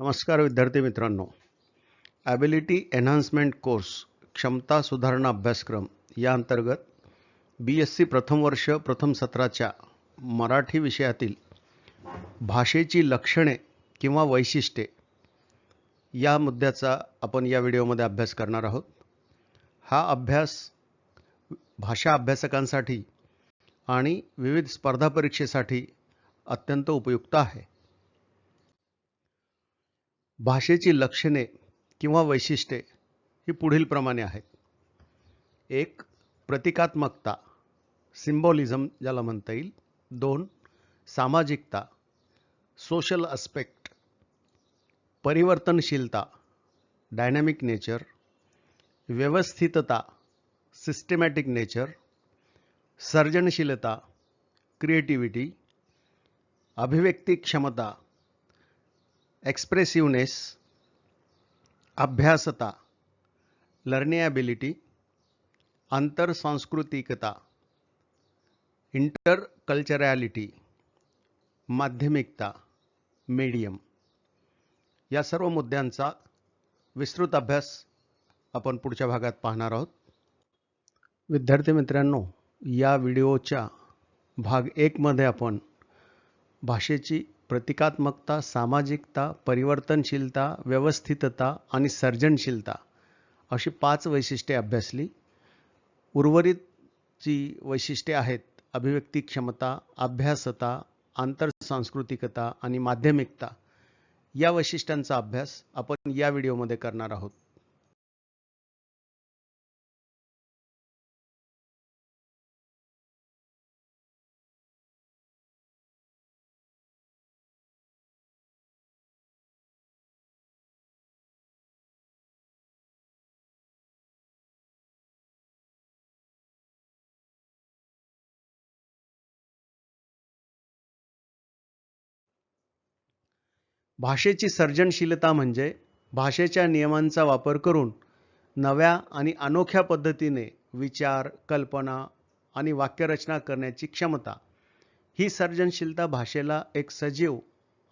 नमस्कार विद्यार्थी मित्रांनो. ॲबिलिटी एन्हान्समेंट कोर्स क्षमता सुधारणा अभ्यासक्रम या अंतर्गत बी एस सी प्रथम वर्ष प्रथम सत्राच्या मराठी विषयातील भाषेची लक्षणे किंवा वैशिष्ट्ये या मुद्द्याचा आपण या व्हिडिओमध्ये अभ्यास करणार आहोत. हा अभ्यास भाषा अभ्यासकांसाठी आणि विविध स्पर्धा परीक्षेसाठी अत्यंत उपयुक्त आहे. भाषेची लक्षणे किंवा वैशिष्ट्ये ही पुढीलप्रमाणे आहेत. एक प्रतिकात्मकता सिम्बॉलिझम ज्याला म्हणता येईल. दोन सामाजिकता सोशल अस्पेक्ट परिवर्तनशीलता डायनॅमिक नेचर व्यवस्थितता सिस्टमॅटिक नेचर सर्जनशीलता क्रिएटिव्हिटी अभिव्यक्ती क्षमता एक्सप्रेसिव्हनेस अभ्यासता लर्निॲबिलिटी आंतरसांस्कृतिकता इंटरकल्चरॅलिटी माध्यमिकता मीडियम या सर्व मुद्द्यांचा विस्तृत अभ्यास आपण पुढच्या भागात पाहणार आहोत. विद्यार्थी मित्रांनो या व्हिडिओच्या भाग एकमध्ये आपण भाषेची प्रतिकात्मकता सामाजिकता परिवर्तनशीलता व्यवस्थितता आणि सर्जनशीलता अशी पाच वैशिष्ट्ये अभ्यासली. उर्वरित जी वैशिष्ट्ये आहेत अभिव्यक्ती क्षमता अभ्यासता आंतरसांस्कृतिकता आणि माध्यमिकता. या वैशिष्ट्यांचा अभ्यास आपण या व्हिडिओमध्ये करणार आहोत. भाषेची सर्जनशीलता म्हणजे भाषेच्या नियमांचा वापर करून नव्या आणि अनोख्या पद्धतीने विचार कल्पना आणि वाक्यरचना करण्याची क्षमता. ही सर्जनशीलता भाषेला एक सजीव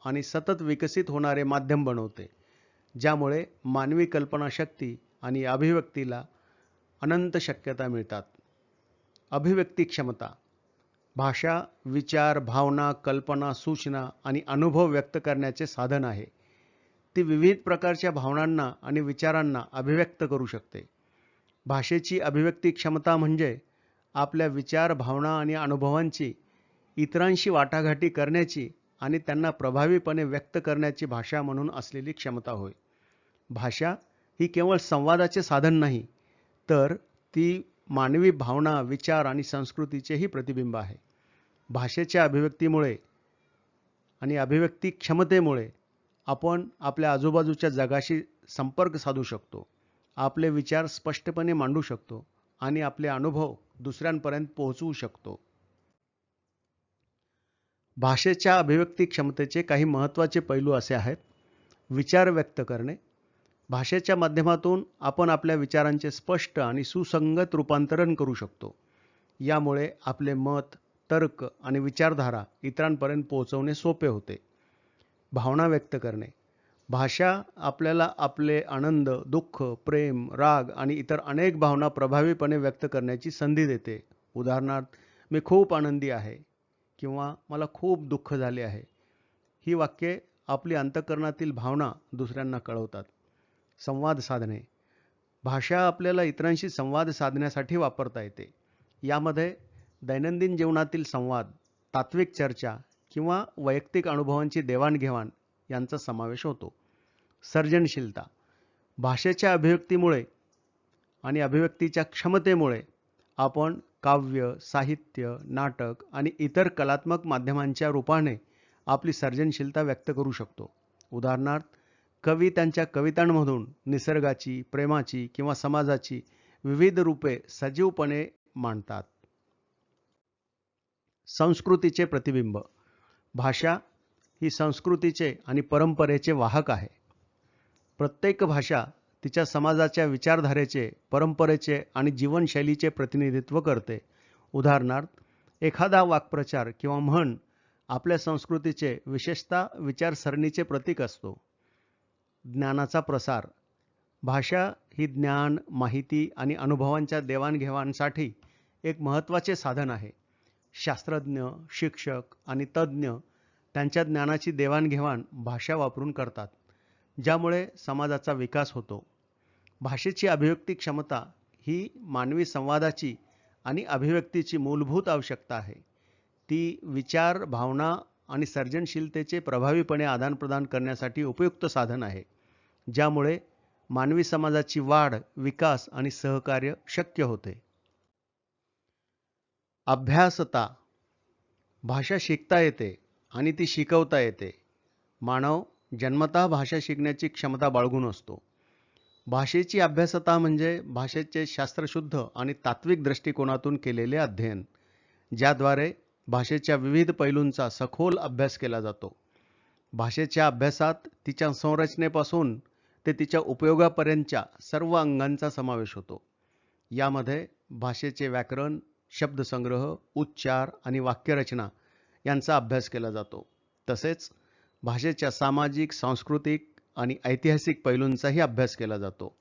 आणि सतत विकसित होणारे माध्यम बनवते ज्यामुळे मानवी कल्पनाशक्ती आणि अभिव्यक्तीला अनंत शक्यता मिळतात. अभिव्यक्ती क्षमता भाषा विचार भावना कल्पना सूचना आणि अनुभव व्यक्त करण्याचे साधन आहे. ती विविध प्रकारच्या भावनांना आणि विचारांना अभिव्यक्त करू शकते. भाषेची अभिव्यक्ती क्षमता म्हणजे आपल्या विचार भावना आणि अनुभवांची इतरांशी वाटाघाटी करण्याची आणि त्यांना प्रभावीपणे व्यक्त करण्याची भाषा म्हणून असलेली क्षमता होय. भाषा ही केवळ संवादाचे साधन नाही तर ती मानवी भावना विचार आणि संस्कृतीचेही प्रतिबिंब आहे. भाषेच्या अभिव्यक्तीमुळे आणि अभिव्यक्ती क्षमतेमुळे आपण आपल्या आजूबाजूच्या जगाशी संपर्क साधू शकतो. आपले विचार स्पष्टपणे मांडू शकतो आणि आपले अनुभव दुसऱ्यांपर्यंत पोहोचवू शकतो. भाषेच्या अभिव्यक्ती क्षमतेचे काही महत्त्वाचे पैलू असे आहेत. विचार व्यक्त करणे. भाषेच्या माध्यमातून आपण आपल्या विचारांचे स्पष्ट आणि सुसंगत रूपांतरण करू शकतो. यामुळे आपले मत तर्क आणि विचारधारा इतरांपर्यंत पोहोचवणे सोपे होते. भावना व्यक्त करणे. भाषा आपल्याला आपले आनंद दुःख प्रेम राग आणि इतर अनेक भावना प्रभावीपणे व्यक्त करण्याची संधी देते. उदाहरणार्थ मी खूप आनंदी आहे किंवा मला खूप दुःख झाले आहे ही वाक्ये आपली अंतकरणातील भावना दुसऱ्यांना कळवतात. संवाद साधणे. भाषा आपल्याला इतरांशी संवाद साधण्यासाठी वापरता येते. यामध्ये दैनंदिन जीवनातील संवाद तात्विक चर्चा किंवा वैयक्तिक अनुभवांची देवाणघेवाण यांचा समावेश होतो. सर्जनशीलता भाषेच्या अभिव्यक्तीमुळे आणि अभिव्यक्तीच्या क्षमतेमुळे आपण काव्य साहित्य नाटक आणि इतर कलात्मक माध्यमांच्या रूपाने आपली सर्जनशीलता व्यक्त करू शकतो. उदाहरणार्थ कवी त्यांच्या कवितांमधून निसर्गाची प्रेमाची किंवा समाजाची विविध रूपे सजीवपणे मांडतात. संस्कृतीचे प्रतिबिंब. भाषा ही संस्कृतीचे आणि परंपरेचे वाहक आहे. प्रत्येक भाषा तिच्या समाजाच्या विचारधारेचे परंपरेचे आणि जीवनशैलीचे प्रतिनिधित्व करते. उदाहरणार्थ एखादा वाक्प्रचार किंवा म्हण आपल्या संस्कृतीचे विशेषतः विचारसरणीचे प्रतीक असतो. ज्ञानाचा प्रसार. भाषा ही ज्ञान माहिती आणि अनुभवांच्या देवाणघेवाणसाठी एक महत्त्वाचे साधन आहे. शास्त्रज्ञ शिक्षक आणि तज्ज्ञ त्यांच्या ज्ञानाची देवाणघेवाण भाषा वापरून करतात ज्यामुळे समाजाचा विकास होतो. भाषेची अभिव्यक्ती क्षमता ही मानवी संवादाची आणि अभिव्यक्तीची मूलभूत आवश्यकता आहे. ती विचार भावना आणि सर्जनशीलतेचे प्रभावीपणे आदानप्रदान करण्यासाठी उपयुक्त साधन आहे ज्यामुळे मानवी समाजाची वाढ विकास आणि सहकार्य शक्य होते. अभ्यासता. भाषा शिकता येते आणि ती शिकवता येते. मानव जन्मतः भाषा शिकण्याची क्षमता बाळगून असतो. भाषेची अभ्यासता म्हणजे भाषेचे शास्त्रशुद्ध आणि तात्विक दृष्टिकोनातून केलेले अध्ययन ज्याद्वारे भाषेच्या विविध पैलूंचा सखोल अभ्यास केला जातो. भाषेच्या अभ्यासात तिच्या संरचनेपासून ते तिच्या उपयोगापर्यंतच्या सर्व अंगांचा समावेश होतो. यामध्ये भाषेचे व्याकरण शब्दसंग्रह उच्चार आणि वाक्यरचना यांचा अभ्यास केला जातो. तसेच भाषेच्या सामाजिक सांस्कृतिक आणि ऐतिहासिक पैलूंचाही अभ्यास केला जातो.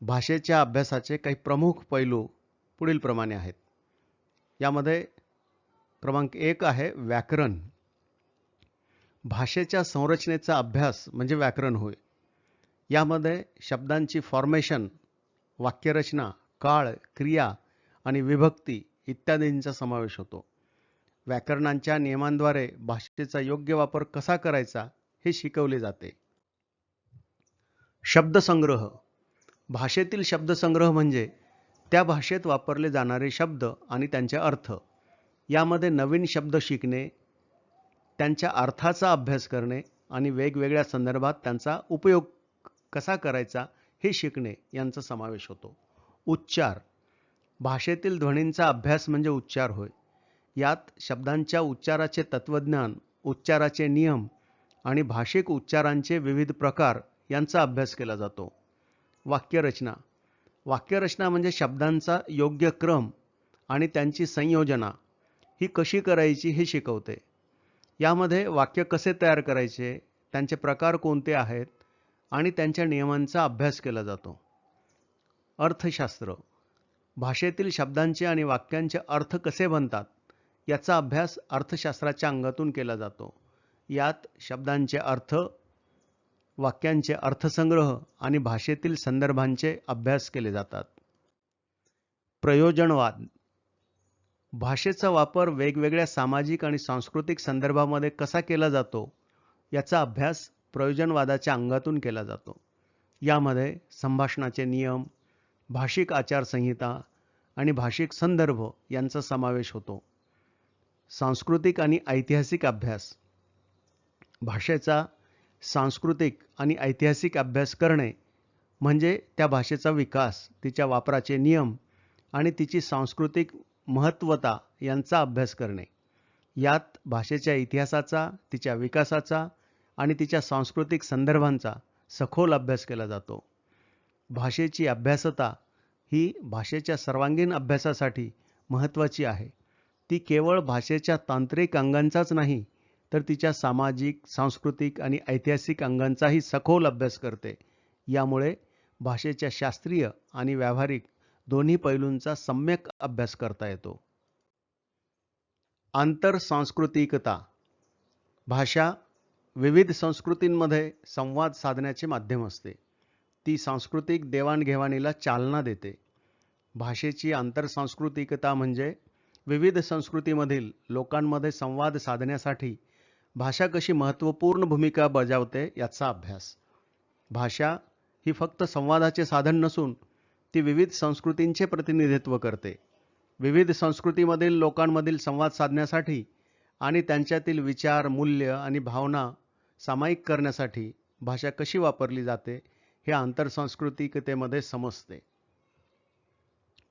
भाषेच्या अभ्यासाचे काही प्रमुख पैलू पुढीलप्रमाणे आहेत. यामध्ये क्रमांक एक आहे व्याकरण. भाषेच्या संरचनेचा अभ्यास म्हणजे व्याकरण होय. यामध्ये शब्दांची फॉर्मेशन वाक्यरचना काळ क्रिया आणि विभक्ती इत्यादींचा समावेश होतो. व्याकरणांच्या नियमांद्वारे भाषेचा योग्य वापर कसा करायचा हे शिकवले जाते. शब्दसंग्रह. भाषेतील शब्दसंग्रह म्हणजे त्या भाषेत वापरले जाणारे शब्द आणि त्यांचे अर्थ. यामध्ये नवीन शब्द शिकणे त्यांच्या अर्थाचा अभ्यास करणे आणि वेगवेगळ्या संदर्भात त्यांचा उपयोग कसा करायचा हे शिकणे यांचा समावेश होतो. उच्चार. भाषेतील ध्वनींचा अभ्यास म्हणजे उच्चार होय. यात शब्दांच्या उच्चाराचे तत्वज्ञान उच्चाराचे नियम आणि भाषिक उच्चारांचे विविध प्रकार यांचा अभ्यास केला जातो. वाक्यरचना. वाक्यरचना म्हणजे शब्दांचा योग्य क्रम आणि त्यांची संयोजना. ही कशी करायची हे शिकवते. यामध्ये वाक्य कसे तयार करायचे त्यांचे प्रकार कोणते आहेत आणि त्यांच्या नियमांचा अभ्यास केला जातो. अर्थशास्त्र. भाषेतील शब्दांचे आणि वाक्यांचे अर्थ कसे बनतात याचा अभ्यास अर्थशास्त्राच्या अंगातून केला जातो. यात शब्दांचे अर्थ वाक्यांचे अर्थसंग्रह आणि भाषेतील संदर्भांचे अभ्यास केले जातात. प्रयोजनवाद. भाषेचा वापर वेगवेगळ्या सामाजिक आणि सांस्कृतिक संदर्भामध्ये कसा केला जातो याचा अभ्यास प्रयोजनवादाच्या अंगातून केला जातो. यामध्ये संभाषणाचे नियम भाषिक आचारसंहिता आणि भाषिक संदर्भ यांचा समावेश होतो. सांस्कृतिक आणि ऐतिहासिक अभ्यास. भाषेचा सांस्कृतिक आणि ऐतिहासिक अभ्यास करणे म्हणजे त्या भाषेचा विकास तिच्या वापराचे नियम आणि तिची सांस्कृतिक महत्त्वता यांचा अभ्यास करणे. यात भाषेच्या इतिहासाचा तिच्या विकासाचा आणि तिच्या सांस्कृतिक संदर्भांचा सखोल अभ्यास केला जातो. भाषेची अभ्यासता ही भाषेच्या सर्वांगीण अभ्यासासाठी महत्त्वाची आहे. ती केवळ भाषेच्या तांत्रिक अंगांचाच नाही तर तिच्या सामाजिक सांस्कृतिक आणि ऐतिहासिक अंगांचाही सखोल अभ्यास करते. यामुळे भाषेच्या शास्त्रीय आणि व्यावहारिक दोन्ही पैलूंचा सम्यक अभ्यास करता येतो. आंतरसांस्कृतिकता भाषा विविध संस्कृतींमध्ये संवाद साधण्याचे माध्यम असते. ती सांस्कृतिक देवाणघेवाणीला चालना देते. भाषेची आंतरसांस्कृतिकता म्हणजे विविध संस्कृतीमधील लोकांमध्ये संवाद साधण्यासाठी भाषा कशी महत्त्वपूर्ण भूमिका बजावते याचा अभ्यास. भाषा ही फक्त संवादाचे साधन नसून ती विविध संस्कृतींचे प्रतिनिधित्व करते. विविध संस्कृतीमधील लोकांमधील संवाद साधण्यासाठी आणि त्यांच्यातील विचार मूल्य आणि भावना सामायिक करण्यासाठी भाषा कशी वापरली जाते हे आंतरसांस्कृतिकतेमध्ये समजते.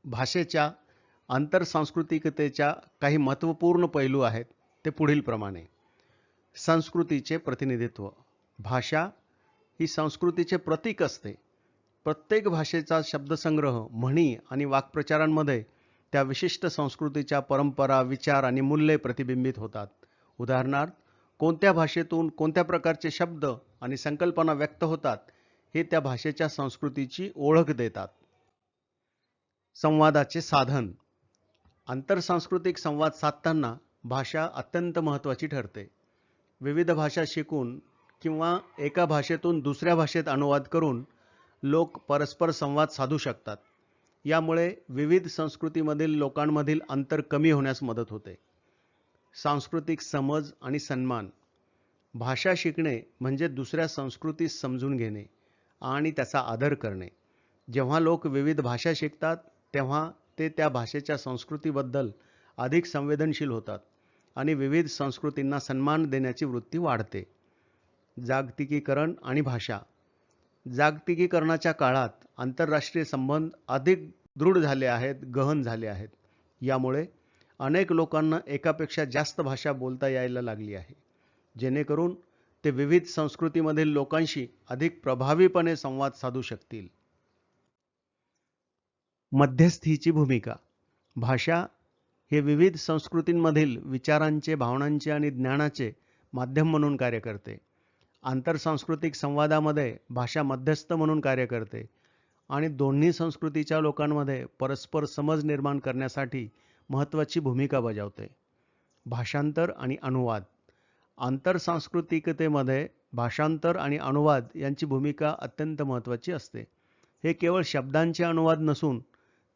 भाषेच्या आंतरसांस्कृतिकतेच्या काही महत्त्वपूर्ण पैलू आहेत ते पुढीलप्रमाणे संस्कृतीचे प्रतिनिधित्व. भाषा ही संस्कृतीचे प्रतीक असते. प्रत्येक भाषेचा शब्दसंग्रह म्हणी आणि वाक्प्रचारांमध्ये त्या विशिष्ट संस्कृतीच्या परंपरा विचार आणि मूल्ये प्रतिबिंबित होतात. उदाहरणार्थ कोणत्या भाषेतून कोणत्या प्रकारचे शब्द आणि संकल्पना व्यक्त होतात हे त्या भाषेच्या संस्कृतीची ओळख देतात. संवादाचे साधन. आंतरसांस्कृतिक संवाद साधताना भाषा अत्यंत महत्त्वाची ठरते. विविध भाषा शिकून किंवा एका भाषेतून दुसऱ्या भाषेत अनुवाद करून लोक परस्पर संवाद साधू शकतात. यामुळे विविध संस्कृतीमधील लोकांमधील अंतर कमी होण्यास मदत होते. सांस्कृतिक समज आणि सन्मान. भाषा शिकणे म्हणजे दुसऱ्या संस्कृतीस समजून घेणे. आणि त्याचा आदर करणे. जेव्हा लोक विविध भाषा शिकतात तेव्हा ते त्या भाषेच्या संस्कृतीबद्दल अधिक संवेदनशील होतात आणि विविध संस्कृतींना सन्मान देण्याची वृत्ती वाढते. जागतिकीकरण आणि भाषा. जागतिकीकरणाच्या काळात आंतरराष्ट्रीय संबंध अधिक दृढ झाले आहेत गहन झाले आहेत. यामुळे अनेक लोकांना एकापेक्षा जास्त भाषा बोलता यायला लागली आहे. जेणेकरून ते विविध संस्कृतीमधील लोकांशी अधिक प्रभावीपणे संवाद साधू शकतील. मध्यस्थीची भूमिका. भाषा हे विविध संस्कृतींमधील विचारांचे भावनांचे आणि ज्ञानाचे माध्यम म्हणून कार्य करते. आंतरसांस्कृतिक संवादामध्ये भाषा मध्यस्थ म्हणून कार्य करते आणि दोन्ही संस्कृतीच्या लोकांमध्ये परस्पर समज निर्माण करण्यासाठी महत्त्वाची भूमिका बजावते. भाषांतर आणि अनुवाद. आंतरसांस्कृतिकतेमध्ये भाषांतर आणि अनुवाद यांची भूमिका अत्यंत महत्त्वाची असते. हे केवळ शब्दांचे अनुवाद नसून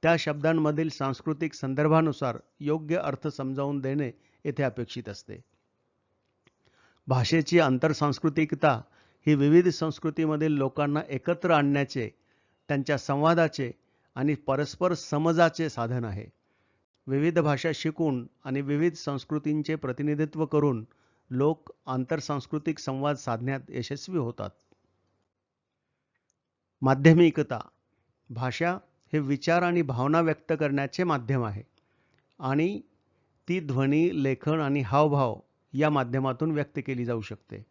त्या शब्दांमधील सांस्कृतिक संदर्भानुसार योग्य अर्थ समजावून देणे येथे अपेक्षित असते. भाषेची आंतरसांस्कृतिकता ही विविध संस्कृतीमधील लोकांना एकत्र आणण्याचे त्यांच्या संवादाचे आणि परस्पर समजाचे साधन आहे. विविध भाषा शिकून आणि विविध संस्कृतींचे प्रतिनिधित्व करून लोक आंतरसांस्कृतिक संवाद साधण्यात यशस्वी होतात. माध्यमिकता भाषा हे विचार आणि भावना व्यक्त करण्याचे माध्यम आहे आणि ती ध्वनी लेखन आणि हावभाव या माध्यमातून व्यक्त केली जाऊ शकते.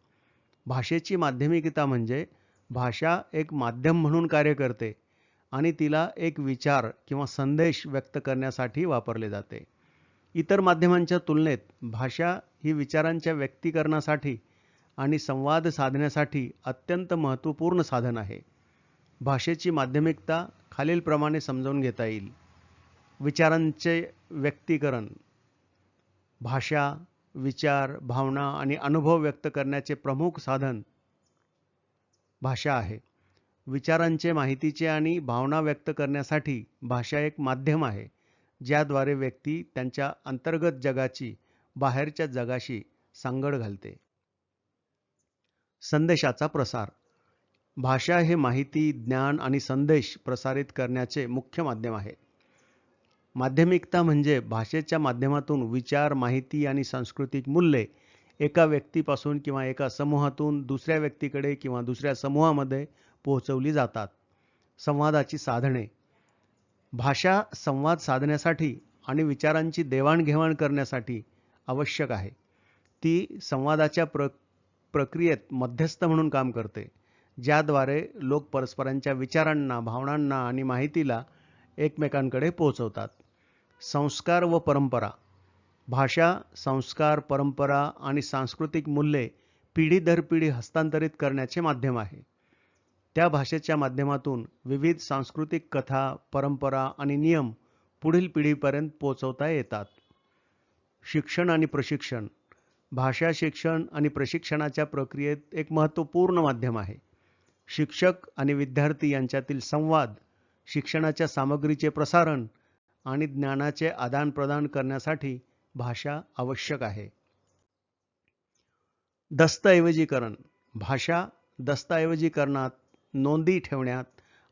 भाषेची माध्यमिकता म्हणजे भाषा एक माध्यम म्हणून कार्य करते आणि तिला एक विचार किंवा संदेश व्यक्त करण्यासाठी वापरले जाते. इतर माध्यमांच्या तुलनेत भाषा ही विचारांच्या व्यक्तीकरणासाठी आणि संवाद साधण्यासाठी अत्यंत महत्त्वपूर्ण साधन आहे. भाषेची माध्यमिकता खालीलप्रमाणे समजावून घेता येईल. विचारांचे व्यक्तीकरण भाषा विचार भावना आणि अनुभव व्यक्त करण्याचे प्रमुख साधन भाषा आहे. विचारांचे माहितीचे आणि भावना व्यक्त करण्यासाठी भाषा एक माध्यम आहे ज्याद्वारे व्यक्ती त्यांच्या अंतर्गत जगाची बाहेरच्या जगाशी सांगड घालते. संदेशाचा प्रसार. भाषा हे माहिती ज्ञान आणि संदेश प्रसारित करण्याचे मुख्य माध्यम आहे. माध्यमिकता म्हणजे भाषेच्या माध्यमातून विचार माहिती आणि सांस्कृतिक मूल्ये एका व्यक्तीपासून किंवा एका समूहातून दुसऱ्या व्यक्तीकडे किंवा दुसऱ्या समूहामध्ये पोहोचवली जातात. संवादाची साधने. भाषा संवाद साधण्यासाठी आणि विचारांची देवाणघेवाण करण्यासाठी आवश्यक आहे. ती संवादाच्या प्र प्रक्रियेत मध्यस्थ म्हणून काम करते ज्याद्वारे लोक परस्परांच्या विचारांना भावनांना आणि माहितीला एकमेकांकडे पोहोचवतात. संस्कार व परंपरा. भाषा संस्कार परंपरा आणि सांस्कृतिक मूल्ये पिढी दर पिढी हस्तांतरित करण्याचे माध्यम आहे. त्या भाषेच्या माध्यमातून विविध सांस्कृतिक कथा परंपरा आणि नियम पुढील पिढीपर्यंत पोचवता येतात. शिक्षण आणि प्रशिक्षण. भाषा शिक्षण आणि प्रशिक्षणाच्या प्रक्रियेत एक महत्त्वपूर्ण माध्यम आहे. शिक्षक आणि विद्यार्थी यांच्यातील संवाद शिक्षणाच्या सामग्रीचे प्रसारण आणि ज्ञानाचे आदानप्रदान करण्यासाठी भाषा आवश्यक आहे. दस्तऐवजीकरण. भाषा दस्तऐवजीकरणात नोंदी ठेवण्यात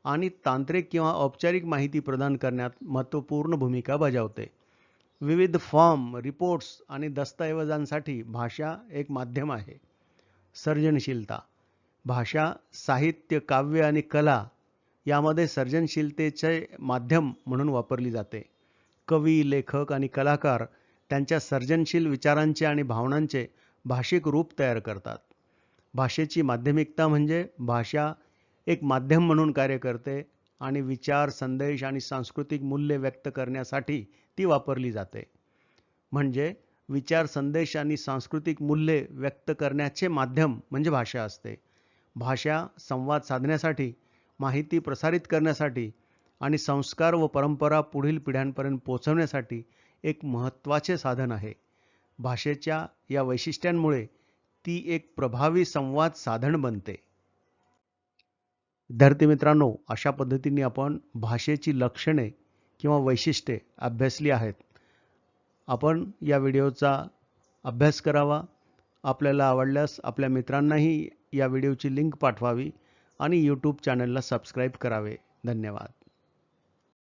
आणि तांत्रिक किंवा औपचारिक माहिती प्रदान करण्यात महत्त्वपूर्ण भूमिका बजावते. विविध फॉर्म रिपोर्ट्स आणि दस्तऐवजांसाठी भाषा एक माध्यम आहे. सर्जनशीलता भाषा साहित्य काव्य आणि कला यामध्ये सर्जनशीलतेचे माध्यम म्हणून वापरली जाते. कवी लेखक आणि कलाकार त्यांच्या सर्जनशील विचारांचे आणि भावनांचे भाषिक रूप तयार करतात. भाषेची माध्यमिकता म्हणजे भाषा एक माध्यम म्हणून कार्य करते आणि विचार संदेश आणि सांस्कृतिक मूल्य व्यक्त करण्यासाठी शक्ती वापरली जाते. म्हणजे विचार संदेश आणि सांस्कृतिक मूल्ये व्यक्त करण्याचे माध्यम म्हणजे भाषा असते. भाषा संवाद साधण्यासाठी माहिती प्रसारित करण्यासाठी आणि संस्कार व परंपरा पुढील पिढ्यांपर्यंत पोचवण्यासाठी एक महत्त्वाचे साधन आहे. भाषेच्या या वैशिष्ट्यांमुळे ती एक प्रभावी संवाद साधन बनते. विद्यार्थी मित्रांनो अशा पद्धतीने आपण भाषेची लक्षणे किंवा वैशिष्ट्ये अभ्यासली आहेत. आपण या व्हिडिओचा अभ्यास करावा. आपल्याला आवडल्यास आपल्या मित्रांनाही या व्हिडिओची लिंक पाठवावी आणि यूट्यूब चॅनलला सबस्क्राईब करावे. धन्यवाद.